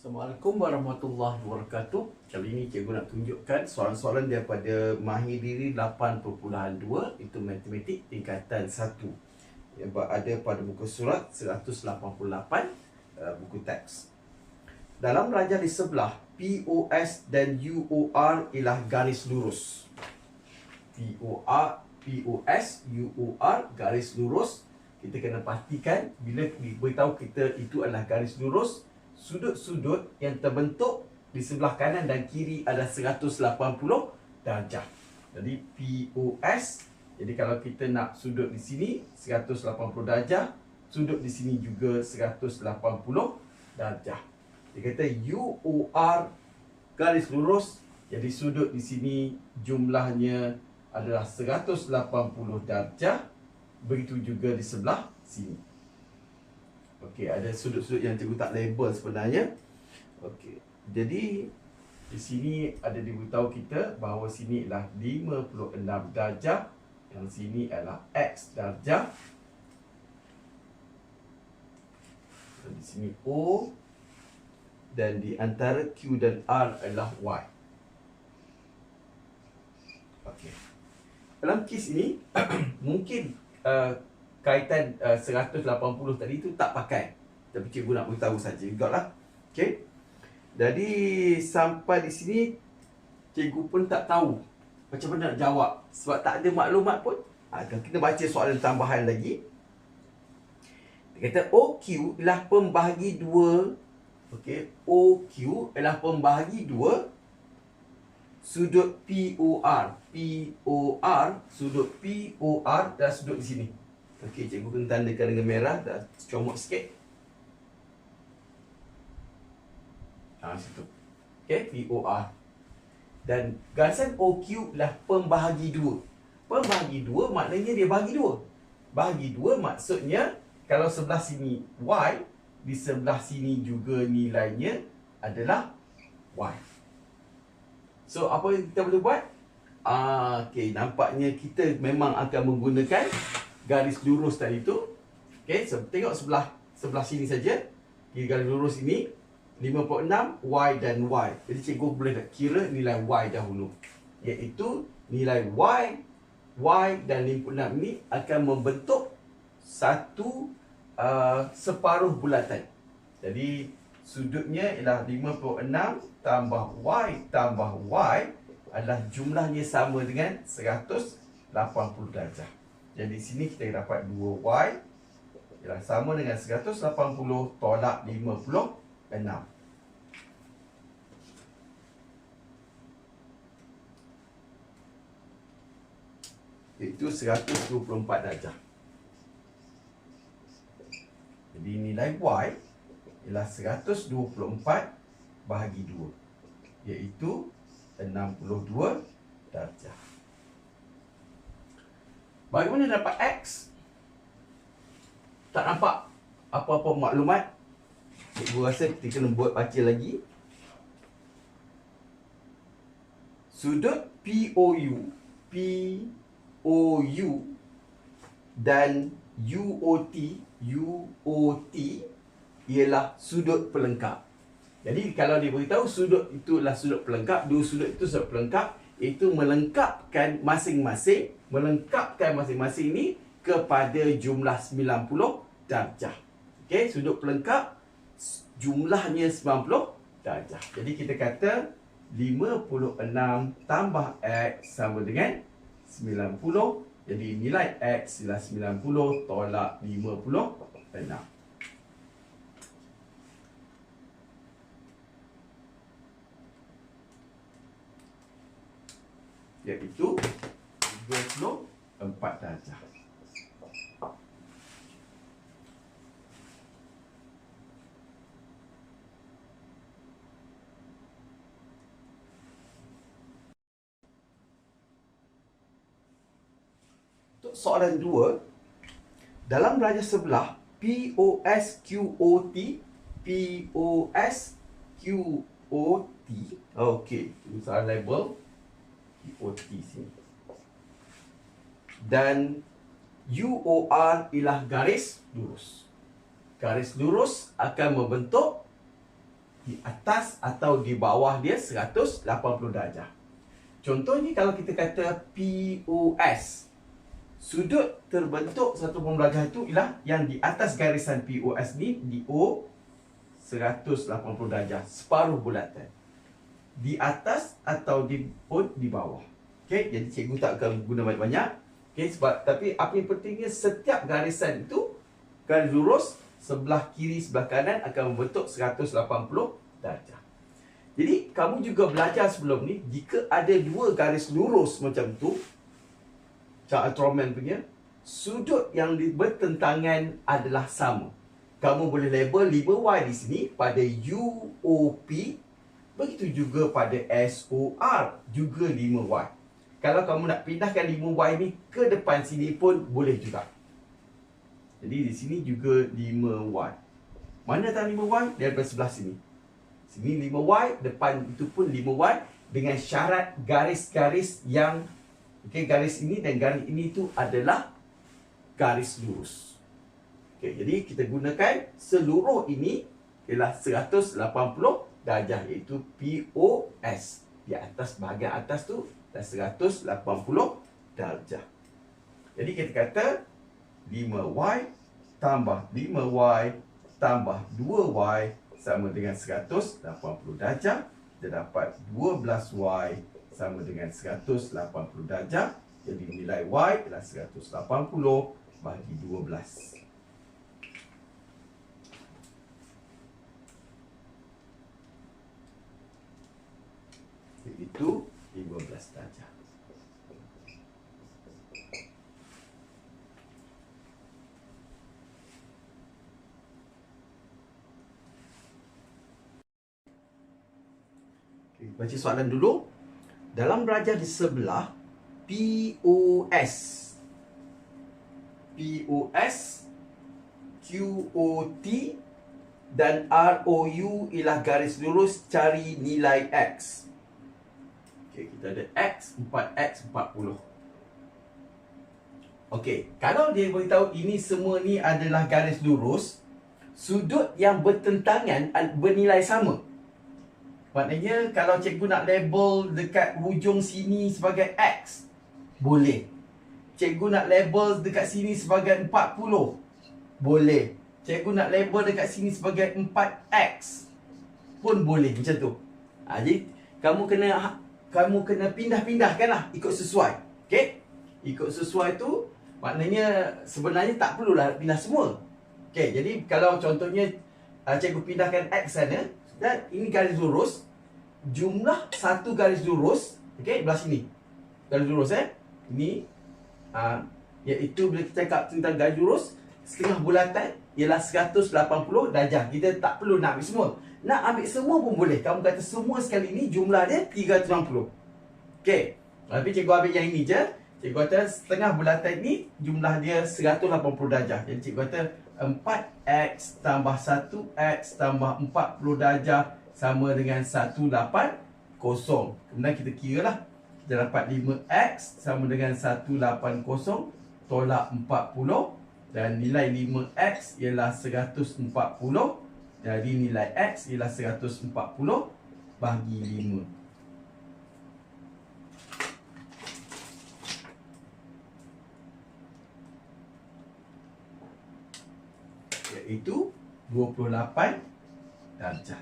Assalamualaikum warahmatullahi wabarakatuh. Kali ini cikgu nak tunjukkan soalan-soalan daripada Mahir Diri 8.2 itu matematik tingkatan 1 yang ada pada buku surat 188 uh, buku teks. Dalam raja di sebelah POS dan UOR ialah garis lurus. POR POS UOR garis lurus kita kena pastikan bila diberitahu kita itu adalah garis lurus sudut-sudut yang terbentuk di sebelah kanan dan kiri adalah 180 darjah. Jadi POS jadi kalau kita nak sudut di sini 180 darjah, sudut di sini juga 180 darjah. Dia kata UOR garis lurus jadi sudut di sini jumlahnya adalah 180 darjah. Begitu juga di sebelah sini. Okey, ada sudut-sudut yang cikgu tak label sebenarnya. Okey. Jadi di sini ada diberitahu kita bahawa sini ialah 56 darjah, yang sini adalah x darjah. Dan di sini O dan di antara Q dan R adalah Y. Okey. Dalam kes ini mungkin uh, kaitan uh, 180 tadi tu tak pakai. Tapi cikgu nak beritahu saja juga lah. Okay. Jadi sampai di sini cikgu pun tak tahu macam mana nak jawab. Sebab tak ada maklumat pun. Ha, kita baca soalan tambahan lagi. Dia kata OQ ialah pembahagi dua. Okay. OQ ialah pembahagi dua sudut POR. POR, sudut POR dan sudut di sini. Okey, cikgu kena tandakan dengan merah dah comot sikit. Ha, situ. Okey, POR. Dan garisan OQ lah pembahagi dua. Pembahagi dua maknanya dia bahagi dua. Bahagi dua maksudnya kalau sebelah sini Y, di sebelah sini juga nilainya adalah Y. So, apa yang kita boleh buat? Ah, okay, nampaknya kita memang akan menggunakan garis lurus tadi tu. Okey, so, tengok sebelah sebelah sini saja. Kira garis lurus ini 56 y dan y. Jadi cikgu boleh nak kira nilai y dahulu. Iaitu nilai y y dan 56 ini akan membentuk satu uh, separuh bulatan. Jadi sudutnya ialah 56 tambah y tambah y adalah jumlahnya sama dengan 180 darjah. Jadi di sini kita dapat 2y ialah sama dengan 180 tolak 56. Itu 124 darjah. Jadi nilai y ialah 124 bahagi 2 iaitu 62 darjah. Bagaimana dapat X? Tak nampak apa-apa maklumat. Cikgu rasa kita kena buat baca lagi. Sudut POU, POU dan UOT, UOT ialah sudut pelengkap. Jadi kalau dia beritahu sudut itu adalah sudut pelengkap, dua sudut itu sudut pelengkap, itu melengkapkan masing-masing melengkapkan masing-masing ini kepada jumlah 90 darjah. Okey, sudut pelengkap jumlahnya 90 darjah. Jadi kita kata 56 tambah X sama dengan 90. Jadi nilai X ialah 90 tolak 56. Iaitu 24 darjah. Untuk soalan dua, dalam raja sebelah POSQOT POSQOT Okey, soalan label Sini dan UOR ialah garis lurus. Garis lurus akan membentuk di atas atau di bawah dia 180 darjah. Contohnya kalau kita kata POS. Sudut terbentuk satu darjah itu ialah yang di atas garisan POS ni di O 180 darjah, separuh bulatan. Di atas atau di pun di bawah. Okey, jadi cikgu tak akan guna banyak-banyak. Okey, sebab tapi apa yang pentingnya setiap garisan itu garis lurus sebelah kiri sebelah kanan akan membentuk 180 darjah. Jadi kamu juga belajar sebelum ni jika ada dua garis lurus macam tu Charles Troman punya sudut yang bertentangan adalah sama. Kamu boleh label 5Y di sini pada UOP begitu juga pada SOR juga 5Y. Kalau kamu nak pindahkan 5Y ni ke depan sini pun boleh juga. Jadi di sini juga 5Y. Mana tak 5Y? Daripada sebelah sini. Sini 5Y, depan itu pun 5Y dengan syarat garis-garis yang okey garis ini dan garis ini itu adalah garis lurus. Okey, jadi kita gunakan seluruh ini ialah 180 darjah iaitu POS. Di atas bahagian atas tu dah 180 darjah. Jadi kita kata 5Y tambah 5Y tambah 2Y sama dengan 180 darjah kita dapat 12y sama dengan 180 darjah jadi nilai y adalah 180 bagi 12 itu 15 darjah Baca soalan dulu. Dalam belajar di sebelah POS POS QOT dan ROU ialah garis lurus cari nilai X. Okey, kita ada X, 4X, 40. Okey, kalau dia beritahu ini semua ni adalah garis lurus, sudut yang bertentangan bernilai sama. Maknanya kalau cikgu nak label dekat hujung sini sebagai X Boleh Cikgu nak label dekat sini sebagai 40 Boleh Cikgu nak label dekat sini sebagai 4X Pun boleh macam tu ha, Jadi kamu kena ha, kamu kena pindah-pindahkan lah Ikut sesuai. Okay Ikut sesuai tu Maknanya sebenarnya tak perlulah pindah semua. Okay jadi kalau contohnya uh, Cikgu pindahkan X sana dan ini garis lurus jumlah satu garis lurus okey belah sini. Garis lurus eh? Ini uh, iaitu bila kita cakap tentang garis lurus setengah bulatan ialah 180 darjah. Kita tak perlu nak ambil semua nak ambil semua pun boleh kamu kata semua sekali ni jumlah dia 360 okey tapi cikgu ambil yang ini je cikgu kata setengah bulatan ni jumlah dia 180 darjah jadi cikgu kata 4x tambah 1x tambah 40 darjah sama dengan 180. Kemudian kita kira lah. Kita dapat 5x sama dengan 180 tolak 40. Dan nilai 5x ialah 140. Jadi nilai x ialah 140 bagi 5. iaitu 28 darjah.